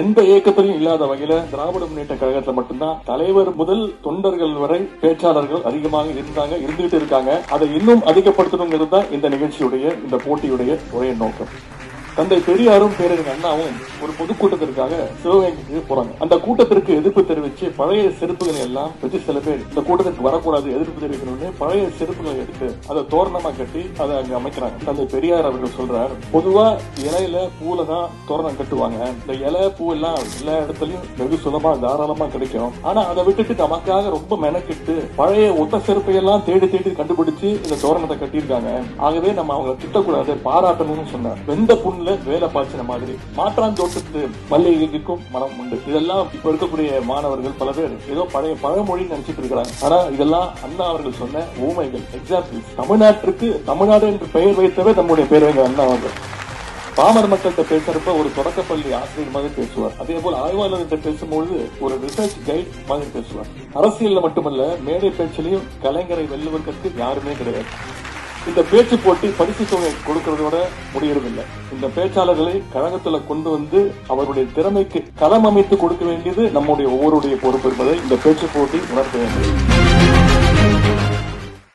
எந்த இயக்கத்திலும் இல்லாத வகையில திராவிட முன்னேற்ற கழகத்துல மட்டும்தான் தலைவர் முதல் தொண்டர்கள் வரை பேச்சாளர்கள் அதிகமாக இருந்தாங்க இருந்துகிட்டு இருக்காங்க. அதை இன்னும் அதிகப்படுத்தணுங்கிறது தான் இந்த நிகழ்ச்சியுடைய இந்த போட்டியுடைய ஒரே நோக்கம். தந்தை பெரியாரும் பேரறிஞர் அண்ணாவும் ஒரு பொதுக்கூட்டத்திற்காக சிவகங்கைக்கு போறாங்க. அந்த கூட்டத்திற்கு எதிர்ப்பு தெரிவிச்சு பழைய செருப்புகளை எல்லாம் வச்சு சில பேர் இந்த கூட்டத்திற்கு வரக்கூடாது எதிர்ப்பு தெரிவிக்கணும்னு பழைய செருப்புகளை எடுத்து அதை தோரணமா கட்டி அதை அங்க அமைக்கிறாங்க. தந்தை பெரியார் அவர்கள் சொல்றார் பொதுவா இலையில பூல தான் தோரணம் கட்டுவாங்க. இந்த இலை பூ எல்லாம் எல்லா இடத்துலயும் வெகு சுலமா தாராளமா கிடைக்கும். ஆனா அதை விட்டுட்டு நமக்காக ரொம்ப மெனக்கிட்டு பழைய ஒத்த செருப்பையெல்லாம் தேடி தேடி கண்டுபிடிச்சு இந்த தோரணத்தை கட்டியிருக்காங்க. ஆகவே நம்ம அவங்களை திட்டக்கூடாது பாராட்டணும்னு சொன்னார். வெந்த புண்ணு புண்ணுல வேலை பாய்ச்சின மாதிரி மாற்றான் தோட்டத்து மல்லிகைக்கும் மனம் உண்டு. இதெல்லாம் இப்ப இருக்கக்கூடிய மாணவர்கள் பல பேர் ஏதோ பழைய பழமொழி நினைச்சிட்டு இருக்கிறாங்க. ஆனா இதெல்லாம் அண்ணா அவர்கள் சொன்ன ஊமைகள். எக்ஸாம்பிள் தமிழ்நாட்டிற்கு தமிழ்நாடு என்று பெயர் வைத்தவே நம்முடைய பேரவைங்க அண்ணா அவர்கள். பாமர மக்கள்கிட்ட பேசுறப்ப ஒரு தொடக்கப்பள்ளி ஆசிரியர் மாதிரி பேசுவார். அதே போல ஆய்வாளர்கிட்ட பேசும்பொழுது ஒரு ரிசர்ச் கைட் மாதிரி பேசுவார். அரசியல்ல மட்டுமல்ல மேடை பேச்சிலையும் கலைஞரை வெல்லுவதற்கு யாருமே கிடையாது. இந்த பேச்சு போட்டி பரிசு தொகை கொடுக்கறதோட முடியறதில்லை. இந்த பேச்சாளர்களை கழகத்துல கொண்டு வந்து அவருடைய திறமைக்கு களம் அமைத்து கொடுக்க வேண்டியது நம்முடைய ஒவ்வொருடைய பொறுப்பு என்பதை இந்த பேச்சு போட்டி உணர்த்த வேண்டும்